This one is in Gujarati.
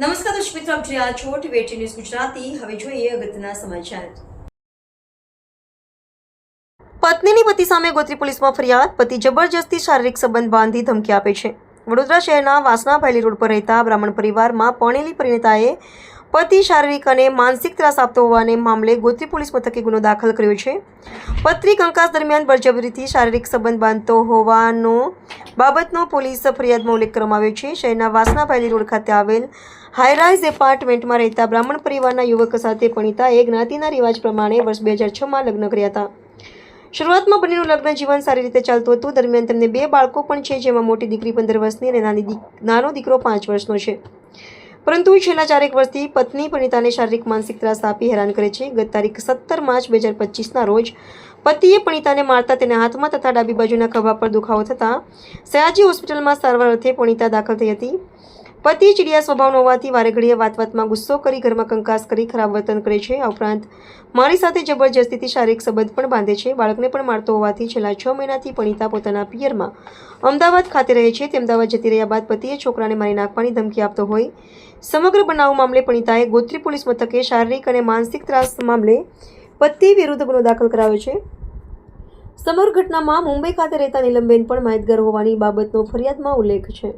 નમસ્કાર દર્શક મિત્રો, આપ જોઈ રહ્યા છો ટીવી ન્યૂઝ ગુજરાતી. હવે જોઈએ અગત્યના સમાચાર. પત્નીની પતિ સામે ગોત્રી પોલીસમાં ફરિયાદ. પતિ જબરજસ્તી શારીરિક સંબંધ બાંધી ધમકી આપે છે. વડોદરા શહેરના વાસના ભાયલી રોડ પર રહેતા બ્રાહ્મણ પરિવારમાં પરણેલી પરિણીતાએ પતિ શારીરિક અને માનસિક ત્રાસ આપતો હોવાને મામલે ગોત્રી પોલીસ મથકે ગુનો દાખલ કર્યો છે. પત્રી કંકાસ દરમિયાન બળજબરીથી શારીરિક સંબંધ બાંધતો હોવાનો બાબતનો પોલીસ ફરિયાદમાં ઉલ્લેખ કરવામાં આવ્યો છે. શહેરના વાસણા ભાયલી રોડ ખાતે આવેલ હાઈરાઇઝ એપાર્ટમેન્ટમાં રહેતા બ્રાહ્મણ પરિવારના યુવક સાથે પરિણીતાએ જ્ઞાતિના રિવાજ પ્રમાણે વર્ષ બે હજાર છમાં લગ્ન કર્યા હતા. શરૂઆતમાં બંનેનું લગ્ન જીવન સારી રીતે ચાલતું હતું. દરમિયાન તેમને બે બાળકો પણ છે, જેમાં મોટી દીકરી પંદર વર્ષની અને નાની નાનો દીકરો પાંચ વર્ષનો છે. પરંતુ છેલ્લા ચારેક વર્ષથી પત્ની પણિતાને શારીરિક માનસિક ત્રાસ આપી હેરાન કરે છે. ગત તારીખ સત્તર માર્ચ બે હજાર પચીસના રોજ પતિએ પણિતાને મારતા તેના હાથમાં તથા ડાબી બાજુના ખભા પર દુખાવો થતાં સયાજી હોસ્પિટલમાં સારવાર અર્થે પણિતા દાખલ થઈ હતી. પતિ ચીડિયા સ્વભાવનો હોવાથી વારે ઘડીએ વાત વાતમાં ગુસ્સો કરી ઘરમાં કંકાસ કરી ખરાબ વર્તન કરે છે. આ ઉપરાંત મારી સાથે જબરજસ્તીથી શારીરિક સંબંધ પણ બાંધે છે. બાળકને પણ મારતો હોવાથી છેલ્લા છ મહિનાથી પણિતા પોતાના પિયરમાં અમદાવાદ ખાતે રહે છે. તે અમદાવાદ જતી રહ્યા બાદ પતિએ છોકરાને મારી નાખવાની ધમકી આપતો હોય. સમગ્ર બનાવ મામલે પણિતાએ ગોત્રી પોલીસ મથકે શારીરિક અને માનસિક ત્રાસ મામલે પતિ વિરુદ્ધ ગુનો દાખલ કરાવ્યો છે. સમગ્ર ઘટનામાં મુંબઈ ખાતે રહેતા નીલમબેન પણ માહિતગાર હોવાની બાબતનો ફરિયાદમાં ઉલ્લેખ છે.